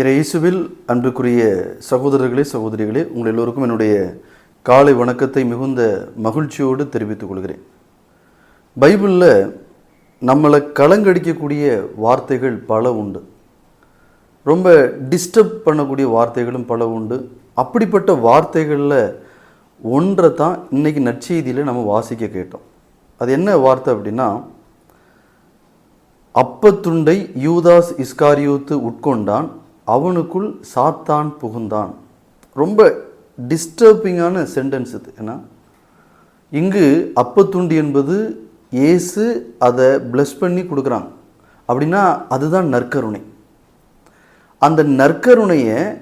இயேசுவில் அன்புக்குரிய சகோதரர்களே சகோதரிகளே உங்கள் எல்லோருக்கும் என்னுடைய காலை வணக்கத்தை மிகுந்த மகிழ்ச்சியோடு தெரிவித்துக் கொள்கிறேன். பைபிளில் நம்மளை கலங்கடிக்கக்கூடிய வார்த்தைகள் பல உண்டு. ரொம்ப டிஸ்டர்ப் பண்ணக்கூடிய வார்த்தைகளும் பல உண்டு. அப்படிப்பட்ட வார்த்தைகளில் ஒன்றை தான் இன்னைக்கு நற்செய்தியில் நம்ம வாசிக்க கேட்டோம். அது என்ன வார்த்தை அப்படின்னா அப்பத்துண்டை யூதாஸ் இஸ்காரியூத்து உட்கொண்டான் அவனுக்குள் சாத்தான் புகுந்தான். ரொம்ப டிஸ்டர்பிங்கான சென்டென்ஸ் இது. ஏன்னா இங்கு அப்பத்துண்டி என்பது ஏசு அதை பிளஸ் பண்ணி கொடுக்குறாங்க அப்படின்னா அதுதான் நற்கருணை. அந்த நற்கருணையை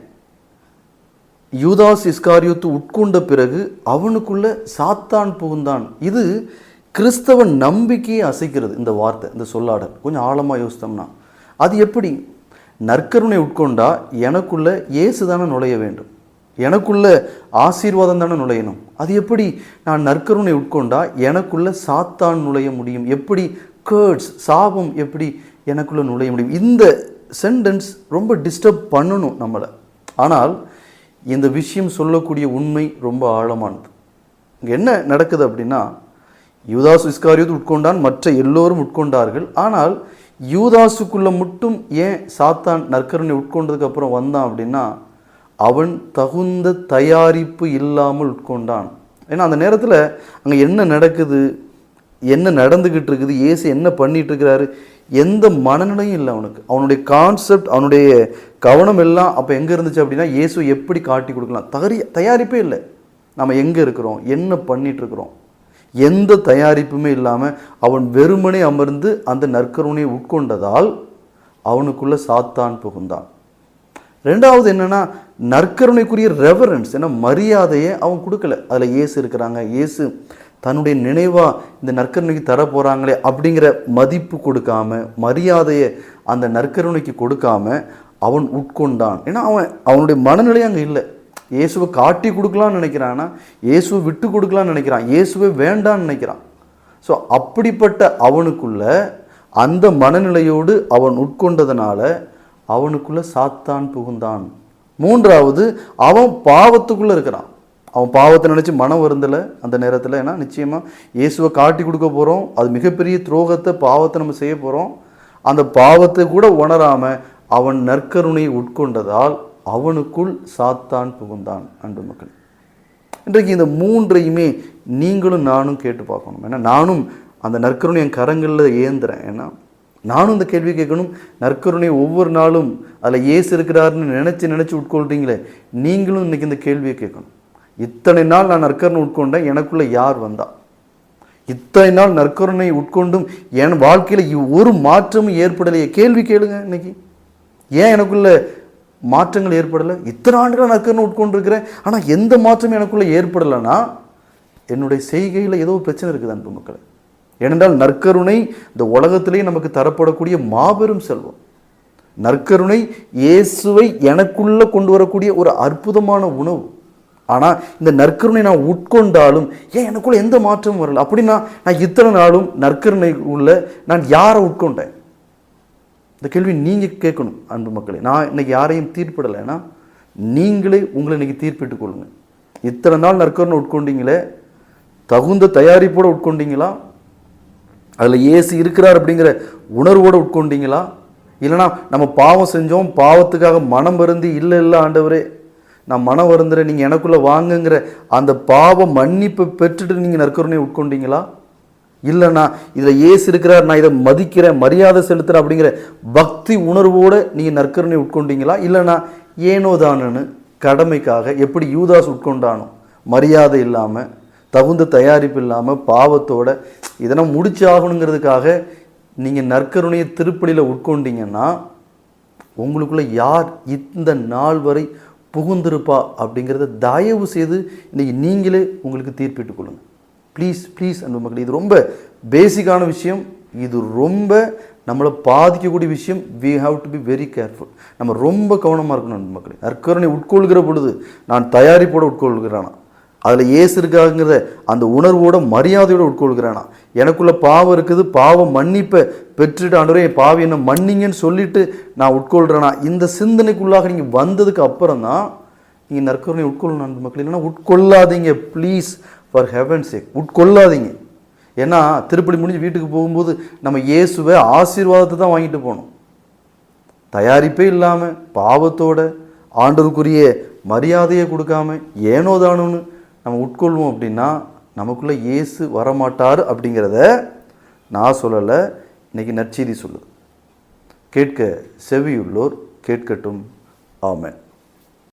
யூதாஸ் இஸ்காரியோத்து உட்கொண்ட பிறகு அவனுக்குள்ள சாத்தான் புகுந்தான். இது கிறிஸ்தவ நம்பிக்கையை அசைக்கிறது இந்த வார்த்தை இந்த சொல்லாடல். கொஞ்சம் ஆழமாக யோசித்தோம்னா. அது எப்படி? நற்கருணை உட்கொண்டா எனக்குள்ள இயேசு தானே நுழைய வேண்டும்? எனக்குள்ள ஆசீர்வாதம் தானே நுழையணும்? அது எப்படி நான் நற்கருணை உட்கொண்டா எனக்குள்ள சாத்தான் நுழைய முடியும்? எப்படி கேர்ட்ஸ் சாபம் எப்படி எனக்குள்ள நுழைய முடியும்? இந்த சென்டென்ஸ் ரொம்ப டிஸ்டர்ப் பண்ணணும் நம்மளை. ஆனால் இந்த விஷயம் சொல்லக்கூடிய உண்மை ரொம்ப ஆழமானது. இங்கே என்ன நடக்குது அப்படின்னா யூதாஸ் இஸ்காரியோது உட்கொண்டான் மற்ற எல்லோரும் உட்கொண்டார்கள். ஆனால் யூதாசுக்குள்ளே மட்டும் ஏன் சாத்தான் நற்கருணை உட்கொண்டதுக்கப்புறம் வந்தான் அப்படின்னா அவன் தகுந்த தயாரிப்பு இல்லாமல் உட்கொண்டான். ஏன்னா அந்த நேரத்தில் அங்கே என்ன நடக்குது என்ன நடந்துக்கிட்டு இருக்குது ஏசு என்ன பண்ணிட்டு இருக்கிறாரு எந்த மனநிலையும் இல்லை அவனுக்கு. அவனுடைய கான்செப்ட் அவனுடைய கவனம் எல்லாம் அப்போ எங்கே இருந்துச்சு அப்படின்னா இயேசு எப்படி காட்டி கொடுக்கலாம்? தகரி தயாரிப்பே இல்லை. நம்ம எங்கே இருக்கிறோம்? என்ன பண்ணிகிட்ருக்குறோம் எந்த தயாரிப்புமே இல்லாமல் அவன் வெறுமனே அமர்ந்து அந்த நற்கருணையை உட்கொண்டதால் அவனுக்குள்ளே சாத்தான் புகுந்தான். ரெண்டாவது என்னென்னா நற்கருணைக்குரிய ரெவரன்ஸ் ஏன்னா மரியாதையை அவன் கொடுக்கல. அதில் இயேசு இருக்கிறாங்க. இயேசு தன்னுடைய நினைவாக இந்த நற்கருணைக்கு தர போகிறாங்களே அப்படிங்கிற மதிப்பு கொடுக்காம மரியாதையை அந்த நற்கருணைக்கு கொடுக்காம அவன் உட்கொண்டான். ஏன்னா அவன் அவனுடைய மனநிலை அங்கே இல்லை. இயேசுவை காட்டி கொடுக்கலாம்னு நினைக்கிறான்னா இயேசுவை விட்டு கொடுக்கலாம்னு நினைக்கிறான் இயேசுவை வேண்டான்னு நினைக்கிறான். ஸோ அப்படிப்பட்ட அவனுக்குள்ள அந்த மனநிலையோடு அவன் உட்கொண்டதுனால அவனுக்குள்ள சாத்தான் புகுந்தான். மூன்றாவது அவன் பாவத்துக்குள்ளே இருக்கிறான். அவன் பாவத்தை நினச்சி மனம் வருந்தலை அந்த நேரத்தில் ஏன்னா நிச்சயமாக இயேசுவை காட்டி கொடுக்க போகிறோம் அது மிகப்பெரிய துரோகத்தை பாவத்தை நம்ம செய்ய போகிறோம் அந்த பாவத்தை கூட உணராமல் அவன் நற்கருணையை உட்கொண்டதால் அவனுக்குள் சாத்தான் புகுந்தான் அன்பு மக்கள். இன்றைக்கு இந்த மூன்றையுமே நீங்களும் நானும் கேட்டு பார்க்கணும். ஏன்னா நானும் அந்த நற்கருணை என் கரங்களில் ஏந்துறேன். ஏன்னா நானும் இந்த கேள்வி கேட்கணும். நற்கருணை ஒவ்வொரு நாளும் அதில் ஏசு இருக்கிறாருன்னு நினச்சி நினச்சி உட்கொள்றீங்களே நீங்களும் இன்றைக்கி இந்த கேள்வியை கேட்கணும். இத்தனை நாள் நான் நற்கருணை உட்கொண்டேன் எனக்குள்ளே யார் வந்தா? இத்தனை நாள் நற்கருணை உட்கொண்டும் என் வாழ்க்கையில் ஒரு மாற்றமும் ஏற்படலையே. கேள்வி கேளுங்க இன்னைக்கு. ஏன் எனக்குள்ளே மாற்றங்கள் ஏற்படலை. இத்தனை ஆண்டுகள் நற்கருணை உட்கொண்டிருக்கிறேன். ஆனால் எந்த மாற்றமும் எனக்குள்ளே ஏற்படலைன்னா என்னுடைய செய்கையில் ஏதோ பிரச்சனை இருக்குது அன்பு மக்களை. ஏனென்றால் நற்கருணை இந்த உலகத்திலேயே நமக்கு தரப்படக்கூடிய மாபெரும் செல்வம். நற்கருணை இயேசுவை எனக்குள்ளே கொண்டு வரக்கூடிய ஒரு அற்புதமான உணவு. ஆனால் இந்த நற்கருணை நான் உட்கொண்டாலும் ஏன் எனக்குள்ளே எந்த மாற்றமும் வரல? அப்படின்னா நான் இத்தனை நாளும் நற்கருணை உள்ள நான் யாரை உட்கொண்டேன்? இந்த கேள்வி நீங்கள் கேட்கணும் அன்பு மக்களை. நான் இன்னைக்கு யாரையும் தீர்ப்பிடலைன்னா நீங்களே உங்களை இன்றைக்கி தீர்ப்பிட்டுக் கொள்ளுங்கள் இத்தனை நாள் நற்கருணை உட்கொண்டீங்களே தகுந்த தயாரிப்போடு உட்கொண்டீங்களா? அதில் ஏசி இருக்கிறார் அப்படிங்கிற உணர்வோடு உட்கொண்டீங்களா? இல்லைனா நம்ம பாவம் செஞ்சோம் பாவத்துக்காக மனம் வருந்தி இல்லை இல்லை ஆண்டவரே நான் மனம் வருந்துறேன் நீங்கள் எனக்குள்ளே வாங்குங்கிற அந்த பாவ மன்னிப்பை பெற்றுட்டு நீங்கள் நற்கருணையை உட்கொண்டீங்களா? இல்லைண்ணா இதில் ஏசு இருக்கிறார் நான் இதை மதிக்கிறேன் மரியாதை செலுத்துகிறேன் அப்படிங்கிற பக்தி உணர்வோடு நீங்கள் நற்கருணை உட்கொண்டீங்களா? இல்லைண்ணா ஏனோ தானன்னு கடமைக்காக எப்படி யூதாஸ் உட்கொண்டானோ? மரியாதை இல்லாமல் தகுந்த தயாரிப்பு இல்லாமல் பாவத்தோட இதெல்லாம் முடிச்சு ஆகணுங்கிறதுக்காக நீங்கள் நற்கருணையை திருப்பலியில் உட்கொண்டீங்கன்னா உங்களுக்குள்ளே யார் இந்த நாள் வரை புகுந்திருப்பா அப்படிங்கிறத தயவு செய்து இன்னைக்கு நீங்களே உங்களுக்கு தீர்ப்பிட்டுக் கொள்ளுங்கள் ப்ளீஸ் ப்ளீஸ் அன்பு மக்கள் இது ரொம்ப பேசிக்கான விஷயம். இது ரொம்ப நம்மளை பாதிக்கக்கூடிய விஷயம். We have to be very careful நம்ம ரொம்ப கவனமாக இருக்கணும் அன்பு மக்களே. நற்கருணை உட்கொள்கிற பொழுது நான் தயாரிப்போடு உட்கொள்கிறானா? அதில் ஏசு இருக்காங்கிற அந்த உணர்வோட மரியாதையோடு உட்கொள்கிறானா? எனக்குள்ள பாவம் இருக்குது பாவம் மன்னிப்பை பெற்றுட்டு ஆண்டவரே என் பாவம் என்ன மன்னிங்கன்னு சொல்லிட்டு நான் உட்கொள்கிறேனா இந்த சிந்தனைக்குள்ளாக நீங்கள் வந்ததுக்கு அப்புறம் தான் நீங்கள் நற்கருணை உட்கொள்ளணும் அன்பு மக்கள். இல்லைன்னா உட்கொள்ளாதீங்க ப்ளீஸ் ஃபார் ஹெவன் சேக் உட்கொள்ளாதீங்க. ஏன்னா திருப்பதி முடிஞ்சு வீட்டுக்கு போகும்போது நம்ம இயேசுவை ஆசீர்வாதத்தை தான் வாங்கிட்டு போகணும். தயாரிப்பே இல்லாமல் பாவத்தோட ஆண்டவருக்குரிய மரியாதையை கொடுக்காம ஏனோ தானோன்னு நம்ம உட்கொள்வோம் அப்படின்னா நமக்குள்ளே இயேசு வரமாட்டார் அப்படிங்கிறத நான் சொல்லலை. இன்னைக்கு நற்செய்தி சொல்லுது. கேட்க செவியுள்ளோர் கேட்கட்டும். ஆமேன்.